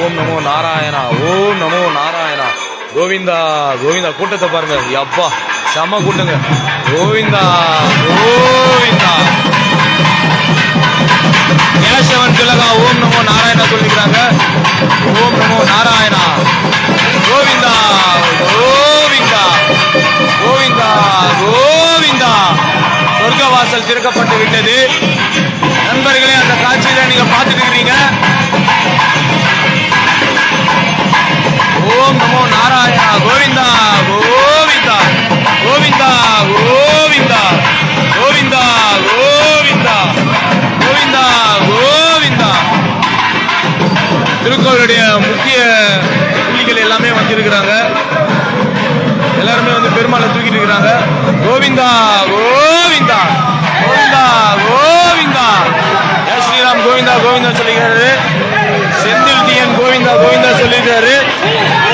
ஓம் நமோ நாராயணா ஓம் நமோ நாராயணா. கோவிந்தா கோவிந்தா கூட்டத்தை பாருங்க. அப்பா செம்ம கூட்டங்க. கோவிந்தா கோவிந்தா. கேசவன் திலகா ஓம் நமோ நாராயணா சொல்லிக்கிறாங்க. ஓம் நமோ நாராயணா. கோவிந்தா கோவிந்தா. கோவிந்தா கோவிந்தா. சொர்க்கவாசல் திறக்கப்பட்டு விட்டது. நண்பர்களே அந்த காட்சியில நீங்க பார்த்துட்டு இருக்கிறீங்க. கோவிந்தா சொல்லிக்கிறாரு. செந்தில் டிஎன் கோவிந்தா கோவிந்தா சொல்லியிருக்காரு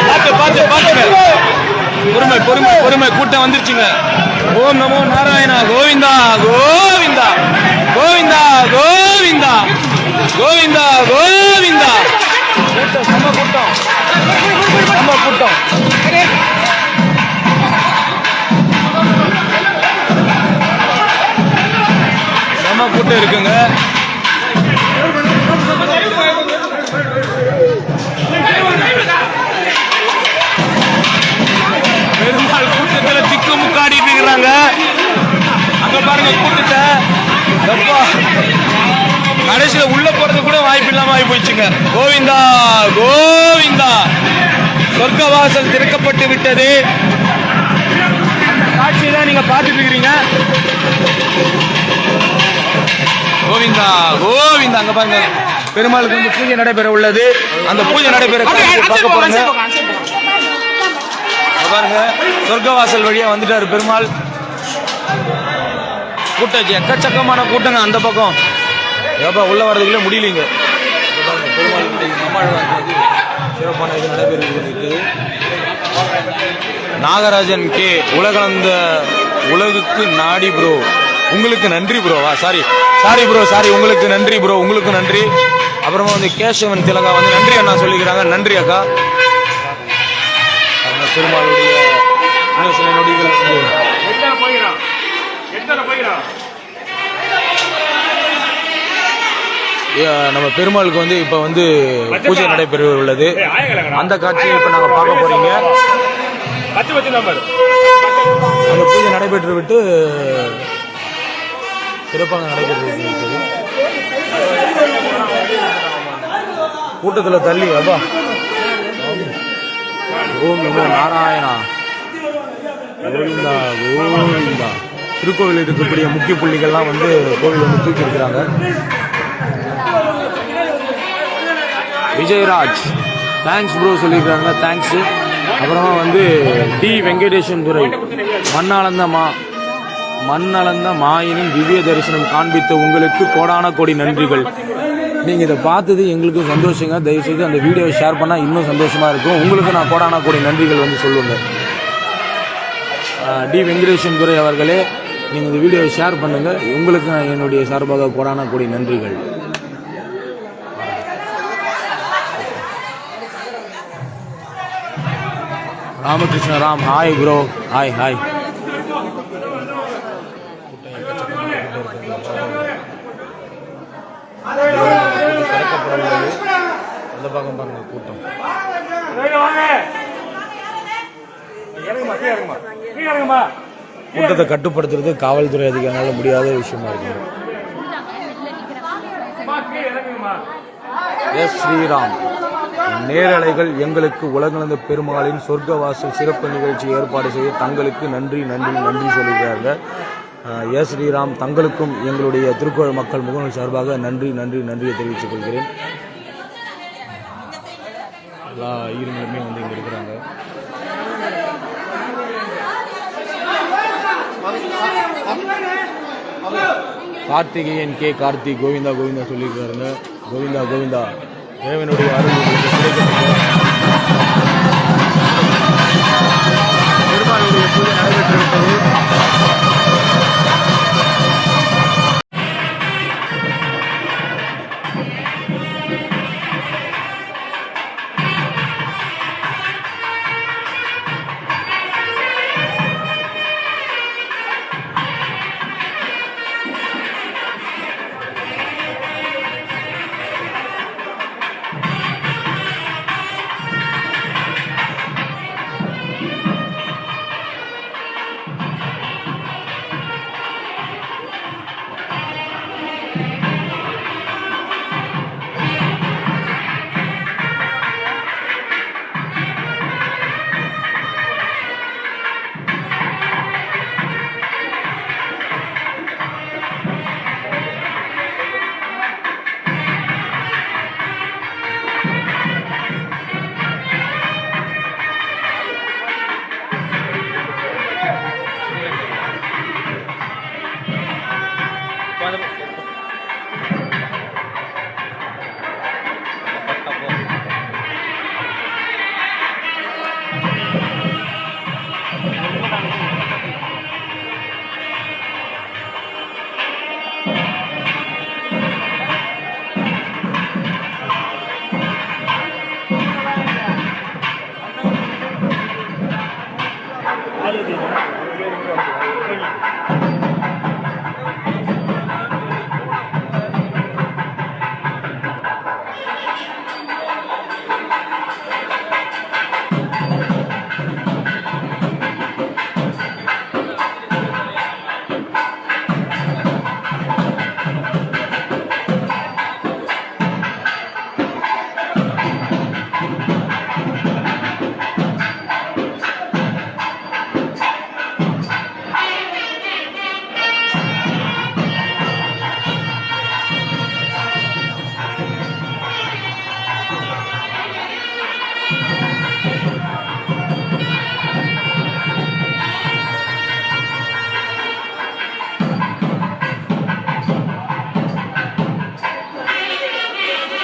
பார்த்து பார்த்து பார்த்துங்க. பொறுமை பொறுமை பொறுமை. கூட்டம் வந்துருச்சுங்க. ஓம் நமோ நாராயணா. கோவிந்தா கோவிந்தா. கோவிந்தா கோவிந்தா. கோவிந்தா கோவிந்தா. கூட்டம் செம்ம கூட்டம். செம்ம கூட்டம். செம்ம கூட்டம் இருக்குங்க. அங்க பாருங்க கூட்டத்தை எப்பா கடைசியில உள்ள போறது கூட வாய்ப்பு இல்லாம ஆகி போயிடுச்சுங்க கோவிந்தா கோவிந்தா சொர்க்கவாசல் திறக்கப்பட்டு விட்டது காட்சியை தான் நீங்க பார்த்துட்டு இருக்கிறீங்க கோவிந்தா கோவிந்தா அங்க பாருங்க பெருமாளுக்கு வந்து பூஜை நடைபெற உள்ளது அந்த பூஜை நடைபெற பார்க்க போறாங்க இங்க பாருங்க சொர்க்கவாசல் வழியா வந்துட்டாரு பெருமாள் கூட்டம் எக்கச்சக்கமான கூட்டங்க அந்த பக்கம். ஏப்பா உள்ள வர்றதுக்குள்ளே முடியலைங்க. சிறப்பான இது நடைபெறுகிறது. நாகராஜன் கே. உலகளந்த உலகுக்கு நாடி ப்ரோ உங்களுக்கு நன்றி ப்ரோவா சாரி சாரி ப்ரோ சாரி உங்களுக்கு நன்றி ப்ரோ உங்களுக்கு நன்றி. அப்புறமா வந்து கேசவன் திலகா வந்து நன்றி அண்ணா சொல்லிக்கிறாங்க. நன்றி அக்கா. அந்த பெருமாளுடைய நொடிகள். நம்ம பெருமாளுக்கு வந்து இப்போ வந்து பூஜை நடைபெற உள்ளது. அந்த காட்சியை இப்போ நாங்கள் பார்க்க நம்பர் அந்த பூஜை நடைபெற்று விட்டு சிறப்பாக நடைபெற்று கூட்டத்தில் தள்ளி அப்பா. ஓம் நமோ நாராயணா. கோவிந்தா கோவிந்தா. திருக்கோவில் இருக்கக்கூடிய முக்கிய புள்ளிகள்லாம் வந்து கோவில் வந்து தூக்கி இருக்கிறாங்க விஜயராஜ் தேங்க்ஸ் ப்ரோ சொல்லியிருக்காங்க தேங்க்ஸ் அப்புறமா வந்து டி. வெங்கடேசன் துரை மண்ணாளந்த மா மண்ணளந்த மாயினின் திவ்ய தரிசனம் காண்பித்த உங்களுக்கு கோடான கோடி நன்றிகள். நீங்கள் இதை பார்த்தது எங்களுக்கு சந்தோஷங்க. தயவுசெய்து அந்த வீடியோவை ஷேர் பண்ணால் இன்னும் சந்தோஷமாக இருக்கும். உங்களுக்கு நான் கோடான கோடி நன்றிகள் வந்து சொல்லுங்கள் டி. வெங்கடேசன் துரை அவர்களே நீங்கள் இந்த வீடியோவை ஷேர் பண்ணுங்கள் உங்களுக்கு என்னுடைய சார்பாக கோடான கூடிய நன்றிகள். Ramakrishna Ram hi bro hi hi அந்த பக்கம் பாருங்க கூட்டம் இறங்குமா இறங்குமா இறங்குமா. கூட்டத்தை கட்டுப்படுத்துறது காவல்துறை அதிகாரிகளால முடியாத விஷயமா இருக்கு எஸ் ஸ்ரீராம் நேரலைகள் எங்களுக்கு உலகளந்த பெருமாளின் சொர்க்கவாசல் சிறப்பு நிகழ்ச்சி ஏற்பாடு செய்ய தங்களுக்கு நன்றி நன்றி நன்றி சொல்லுகிறார்கள் எஸ் ஸ்ரீராம் தங்களுக்கும் எங்களுடைய திருக்கோள் மக்கள் முகநூல் சார்பாக நன்றி நன்றி நன்றியை தெரிவித்துக் கொள்கிறேன். எல்லா ஈரங்களுமே வந்து இங்கே இருக்கிறாங்க. கார்த்திகேயன் கே கார்த்திக் கோவிந்தா கோவிந்தா சொல்லியிருக்காருங்க. கோவிந்தா கோவிந்தா தேவனுடைய அருள் பெருமாளுடைய பூஜை நடைபெற்றிருப்பது လို့ဒီနော်